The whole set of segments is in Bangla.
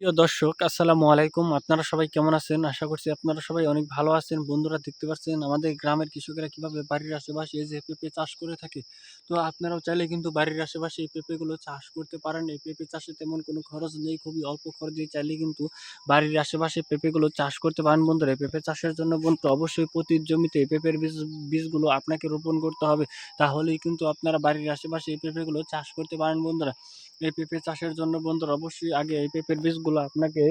প্রিয় দর্শক, আসসালামু আলাইকুম। আপনারা সবাই কেমন আছেন? আশা করছি আপনারা সবাই অনেক ভালো আছেন। বন্ধুরা দেখতে পাচ্ছেন, আমাদের গ্রামের কৃষকেরা কীভাবে বাড়ির আশেপাশে এই যে পেঁপে চাষ করে থাকে, তো আপনারাও চাইলে কিন্তু বাড়ির আশেপাশে এই পেঁপেগুলো চাষ করতে পারেন। এই পেঁপে চাষে তেমন কোনো খরচ নেই, খুবই অল্প খরচে চাইলে কিন্তু বাড়ির আশেপাশে পেঁপেগুলো চাষ করতে পারেন। বন্ধুরা পেঁপে চাষের জন্য বন্ধু অবশ্যই প্রতি জমিতে এই পেঁপের বীজ, বীজগুলো আপনাকে রোপণ করতে হবে। তাহলেই কিন্তু আপনারা বাড়ির আশেপাশে এই পেঁপেগুলো চাষ করতে পারেন বন্ধুরা। এই পেঁপে চাষের জন্য বন্ধুরা অবশ্যই আগে এই পেঁপের বীজগুলো আপনাকে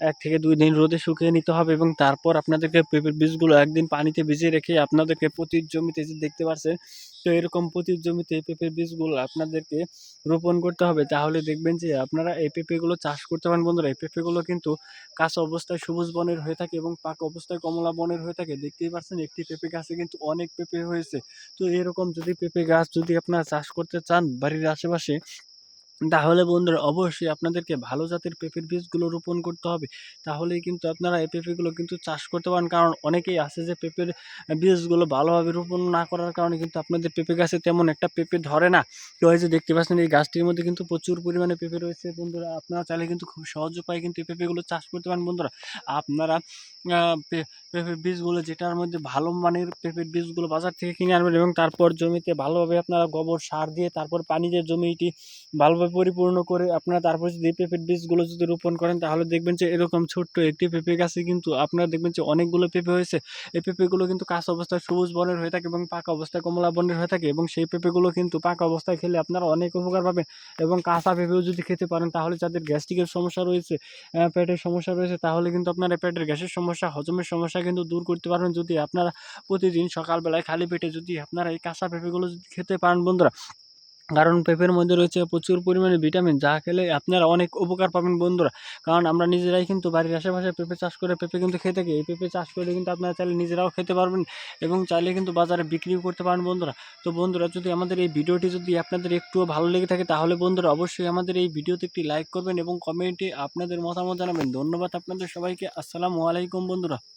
এক থেকে দুই দিন রোদে শুকিয়ে নিতে হবে এবং তারপর আপনাদেরকে পেঁপের বীজগুলো একদিন পানিতে ভিজিয়ে রেখে আপনাদেরকে প্রতি জমিতে যে দেখতে পাচ্ছেন তো এরকম প্রতি জমিতে এই পেঁপের বীজগুলো আপনাদেরকে রোপণ করতে হবে। তাহলে দেখবেন যে আপনারা এই পেঁপেগুলো চাষ করতে পারেন বন্ধুরা। এই পেঁপেগুলো কিন্তু কাঁচা অবস্থায় সবুজ বনের হয়ে থাকে এবং পাকা অবস্থায় কমলা বনের হয়ে থাকে। দেখতেই পাচ্ছেন একটি পেঁপে গাছে কিন্তু অনেক পেঁপে হয়েছে। তো এরকম যদি পেঁপে গাছ যদি আপনারা চাষ করতে চান বাড়ির আশেপাশে তাহলে বন্ধুরা অবশ্যই আপনাদেরকে ভালো জাতের পেঁপের বীজগুলো রোপণ করতে হবে। তাহলেই কিন্তু আপনারা এই পেঁপেগুলো কিন্তু চাষ করতে পারেন। কারণ অনেকেই আছে যে পেঁপের বীজগুলো ভালোভাবে রোপণ না করার কারণে কিন্তু আপনাদের পেঁপে গাছে তেমন একটা পেঁপে ধরে না। এই যে দেখতে পাচ্ছেন এই গাছটির মধ্যে কিন্তু প্রচুর পরিমাণে পেঁপে রয়েছে। বন্ধুরা, আপনারা চাইলে কিন্তু খুব সহজ উপায়ে কিন্তু এই পেঁপেগুলো চাষ করতে পারেন বন্ধুরা। আপনারা পেঁপের বীজগুলো যেটার মধ্যে ভালো মানের পেঁপের বীজগুলো বাজার থেকে কিনে আনবেন এবং তারপর জমিতে ভালোভাবে আপনারা গোবর সার দিয়ে তারপর পানি দিয়ে জমিটি ভালোভাবে পরিপূর্ণ করে আপনারা তারপর যদি পেঁপের বীজগুলো যদি রোপণ করেন, তাহলে দেখবেন যে এরকম ছোট্ট একটি পেঁপে গাছে কিন্তু আপনারা দেখবেন যে অনেকগুলো পেঁপে হয়েছে। এই পেঁপেগুলো কিন্তু কাঁচা অবস্থায় সবুজ বর্ণের হয়ে থাকে এবং পাকা অবস্থায় কমলা বর্ণের হয়ে থাকে এবং সেই পেঁপেগুলো কিন্তু পাকা অবস্থায় খেলে আপনারা অনেক উপকার পাবেন এবং কাঁচা পেঁপেও যদি খেতে পারেন, তাহলে যাদের গ্যাস্ট্রিকের সমস্যা রয়েছে পেটের সমস্যা রয়েছে, তাহলে কিন্তু আপনারা পেটের গ্যাসের সমস্যা, হজমের সমস্যা কিন্তু দূর করতে পারবেন যদি আপনারা প্রতিদিন সকালবেলায় খালি পেটে যদি আপনারা এই কাঁচা পেঁপেগুলো যদি খেতে পারেন বন্ধুরা। কারণ পেঁপের মধ্যে রয়েছে প্রচুর পরিমাণে ভিটামিন, যা খেলে আপনারা অনেক উপকার পাবেন বন্ধুরা। কারণ আমরা নিজেরাই কিন্তু বাড়ির আশেপাশে পেঁপে চাষ করে পেঁপে কিন্তু খেয়ে থাকি। এই পেঁপে চাষ করে কিন্তু আপনারা চাইলে নিজেরাও খেতে পারবেন এবং চাইলে কিন্তু বাজারে বিক্রিও করতে পারেন বন্ধুরা। তো বন্ধুরা, যদি আমাদের এই ভিডিওটি যদি আপনাদের একটুও ভালো লেগে থাকে, তাহলে বন্ধুরা অবশ্যই আমাদের এই ভিডিওতে একটি লাইক করবেন এবং কমেন্টে আপনাদের মতামত জানাবেন। ধন্যবাদ আপনাদের সবাইকে। আসসালামু আলাইকুম বন্ধুরা।